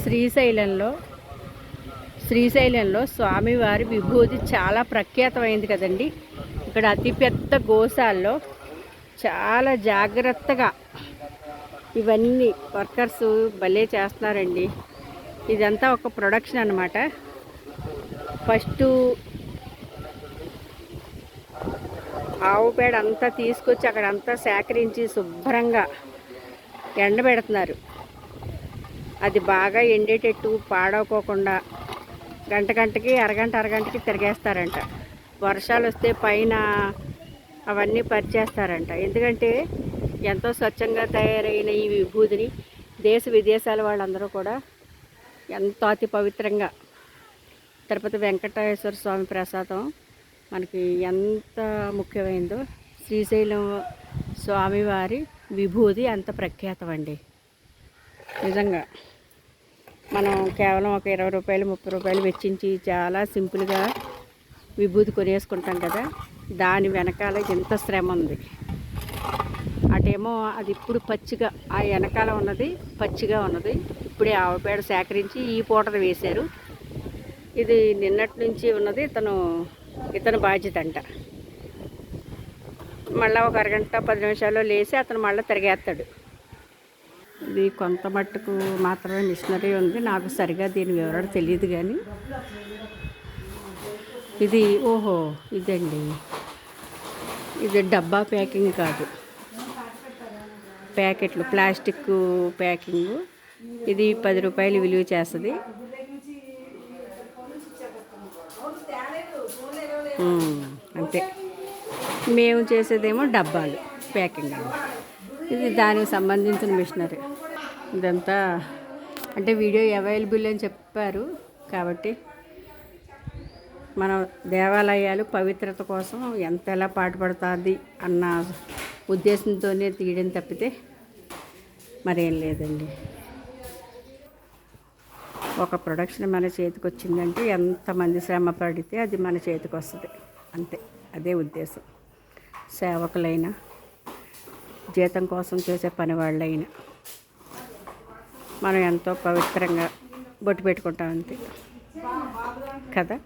శ్రీశైలంలో శ్రీశైలంలో స్వామివారి విభూతి చాలా ప్రఖ్యాతమైంది కదండి. ఇక్కడ అతిపెద్ద గోశాల్లో చాలా జాగ్రత్తగా ఇవన్నీ వర్కర్స్ భలే చేస్తున్నారండి. ఇదంతా ఒక ప్రొడక్షన్ అన్నమాట. ఫస్ట్ ఆవు పేడ అంతా తీసుకొచ్చి అక్కడ అంతా సేకరించి శుభ్రంగా ఎండబెడుతున్నారు. అది బాగా ఎండేటట్టు పాడవకోకుండా గంట గంటకి అరగంట అరగంటకి తిరిగేస్తారంట. వర్షాలు వస్తే పైన అవన్నీ పరిచేస్తారంట. ఎందుకంటే ఎంతో స్వచ్ఛంగా తయారైన ఈ విభూతిని దేశ విదేశాల వాళ్ళందరూ కూడా ఎంతో అతి పవిత్రంగా తిరుపతి వెంకటేశ్వర స్వామి ప్రసాదం మనకి ఎంత ముఖ్యమైనదో శ్రీశైలం స్వామివారి విభూది అంత ప్రఖ్యాతం అండి నిజంగా. మనం కేవలం ఒక ఇరవై రూపాయలు ముప్పై రూపాయలు వెచ్చించి చాలా సింపుల్గా విభూతి కొనేసుకుంటాం కదా. దాని వెనకాల ఎంత శ్రమ ఉంది. అటేమో అది ఇప్పుడు పచ్చిగా ఆ వెనకాల ఉన్నది పచ్చిగా ఉన్నది. ఇప్పుడే ఆవపేడ సేకరించి ఈ పూటను వేశారు. ఇది నిన్నటి నుంచి ఉన్నది ఇతను ఇతను బాధ్యత అంట. మళ్ళీ ఒక అరగంట పది నిమిషాల్లో లేచి అతను మళ్ళీ తిరిగేస్తాడు. ఇది కొంత మట్టుకు మాత్రమే మిషనరీ ఉంది. నాకు సరిగా దీని వివరణ తెలియదు కానీ ఇది ఓహో ఇదండి. ఇది డబ్బా ప్యాకింగ్ కాదు. ప్యాకెట్లు ప్లాస్టిక్ ప్యాకింగ్. ఇది పది రూపాయలు విలువ చేస్తుంది. అంతే. మేము చేసేదేమో డబ్బాలు ప్యాకింగ్. అండి ఇది దానికి సంబంధించిన మిషనరీ. ఇదంతా అంటే వీడియో అవైలబుల్ అని చెప్పారు. కాబట్టి మన దేవాలయాలు పవిత్రత కోసం ఎంత ఎలా పాటుపడుతుంది అన్న ఉద్దేశంతోనే తీయడం తప్పితే మరేం లేదండి. ఒక ప్రొడక్షన్ మన చేతికి వచ్చిందంటే ఎంతమంది శ్రమ పడితే అది మన చేతికి వస్తుంది. అంతే అదే ఉద్దేశం. సేవకులైనా జీతం కోసం చేసే పని వాళ్ళైనా మనం ఎంతో పవిత్రంగా బొట్టు పెట్టుకుంటాం అంతే. కదా?